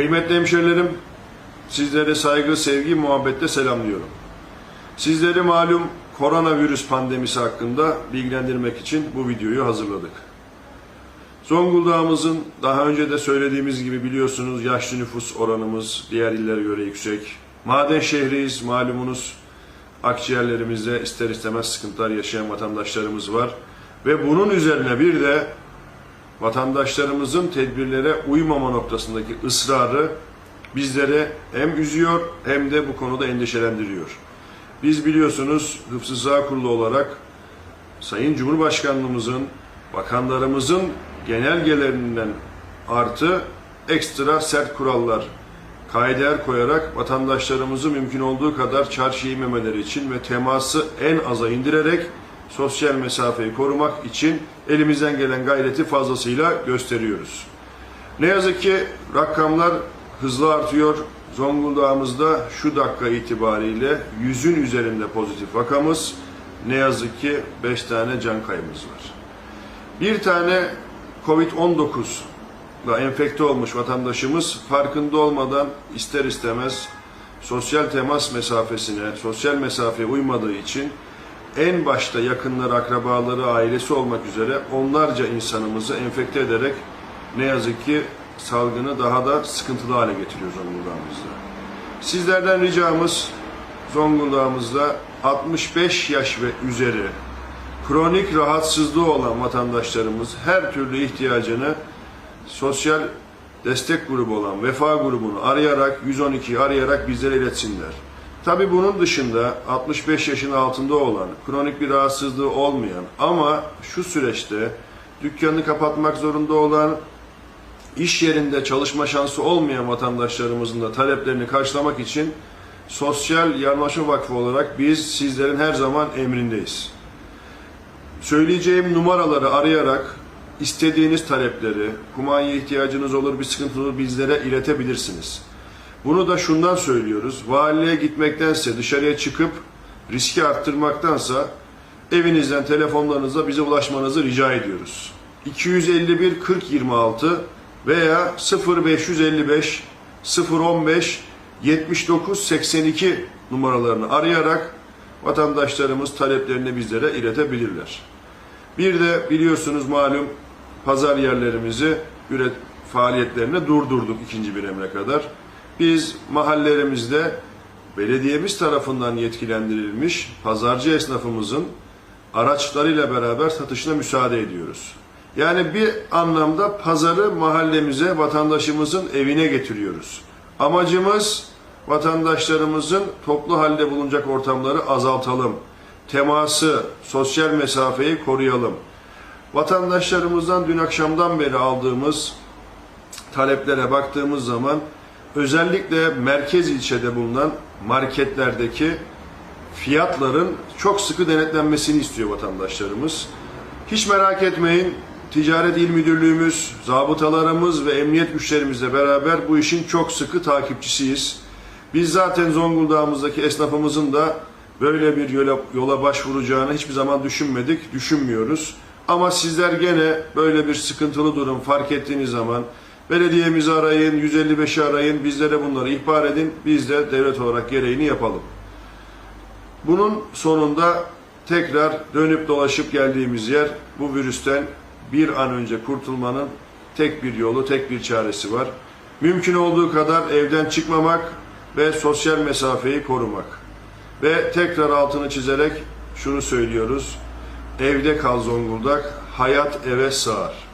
Kıymetli hemşerilerim, sizlere saygı, sevgi, muhabbetle selamlıyorum. Sizleri malum koronavirüs pandemisi hakkında bilgilendirmek için bu videoyu hazırladık. Zonguldak'ımızın daha önce de söylediğimiz gibi biliyorsunuz yaşlı nüfus oranımız diğer illere göre yüksek. Maden şehriyiz malumunuz. Akciğerlerimizde ister istemez sıkıntılar yaşayan vatandaşlarımız var. Ve bunun üzerine bir de vatandaşlarımızın tedbirlere uymama noktasındaki ısrarı bizleri hem üzüyor hem de bu konuda endişelendiriyor. Biz biliyorsunuz Hıfzı Sağ Kurulu olarak Sayın Cumhurbaşkanlığımızın, bakanlarımızın genelgelerinden artı ekstra sert kurallar, kaideler koyarak vatandaşlarımızı mümkün olduğu kadar çarşıya inmemeleri için ve teması en aza indirerek sosyal mesafeyi korumak için elimizden gelen gayreti fazlasıyla gösteriyoruz. Ne yazık ki rakamlar hızlı artıyor. Zonguldak'ımızda şu dakika itibariyle yüzün üzerinde pozitif vakamız. Ne yazık ki 5 tane can kaybımız var. Bir tane Covid-19 ile enfekte olmuş vatandaşımız farkında olmadan ister istemez sosyal temas mesafesine, sosyal mesafeye uymadığı için en başta yakınları, akrabaları, ailesi olmak üzere onlarca insanımızı enfekte ederek ne yazık ki salgını daha da sıkıntılı hale getiriyor Zonguldak'ımızda. Sizlerden ricamız Zonguldak'ımızda 65 yaş ve üzeri kronik rahatsızlığı olan vatandaşlarımız her türlü ihtiyacını sosyal destek grubu olan Vefa grubunu arayarak 112'yi arayarak bizlere iletsinler. Tabi bunun dışında 65 yaşın altında olan, kronik bir rahatsızlığı olmayan ama şu süreçte dükkanını kapatmak zorunda olan, iş yerinde çalışma şansı olmayan vatandaşlarımızın da taleplerini karşılamak için Sosyal Yardımlaşma Vakfı olarak biz sizlerin her zaman emrindeyiz. Söyleyeceğim numaraları arayarak istediğiniz talepleri, kumanya ihtiyacınız olur, bir sıkıntı olur bizlere iletebilirsiniz. Bunu da şundan söylüyoruz. Valiliğe gitmektense, dışarıya çıkıp riski arttırmaktansa evinizden, telefonlarınızla bize ulaşmanızı rica ediyoruz. 251 40 26 veya 0555 015 79 82 numaralarını arayarak vatandaşlarımız taleplerini bizlere iletebilirler. Bir de biliyorsunuz malum pazar yerlerimizi üret faaliyetlerini durdurduk ikinci bir emre kadar. Biz mahallelerimizde belediyemiz tarafından yetkilendirilmiş pazarcı esnafımızın araçlarıyla beraber satışına müsaade ediyoruz. Yani bir anlamda pazarı mahallemize, vatandaşımızın evine getiriyoruz. Amacımız vatandaşlarımızın toplu halde bulunacak ortamları azaltalım. Teması, sosyal mesafeyi koruyalım. Vatandaşlarımızdan dün akşamdan beri aldığımız taleplere baktığımız zaman özellikle merkez ilçede bulunan marketlerdeki fiyatların çok sıkı denetlenmesini istiyor vatandaşlarımız. Hiç merak etmeyin. Ticaret İl Müdürlüğümüz, zabıtalarımız ve emniyet güçlerimizle beraber bu işin çok sıkı takipçisiyiz. Biz zaten Zonguldak'ımızdaki esnafımızın da böyle bir yola, yola başvuracağını hiçbir zaman düşünmedik, düşünmüyoruz. Ama sizler gene böyle bir sıkıntılı durum fark ettiğiniz zaman belediyemizi arayın, 155'i arayın, bizlere bunları ihbar edin, biz de devlet olarak gereğini yapalım. Bunun sonunda tekrar dönüp dolaşıp geldiğimiz yer bu virüsten bir an önce kurtulmanın tek bir yolu, tek bir çaresi var. Mümkün olduğu kadar evden çıkmamak ve sosyal mesafeyi korumak. Ve tekrar altını çizerek şunu söylüyoruz. Evde kal Zonguldak, hayat eve sığar.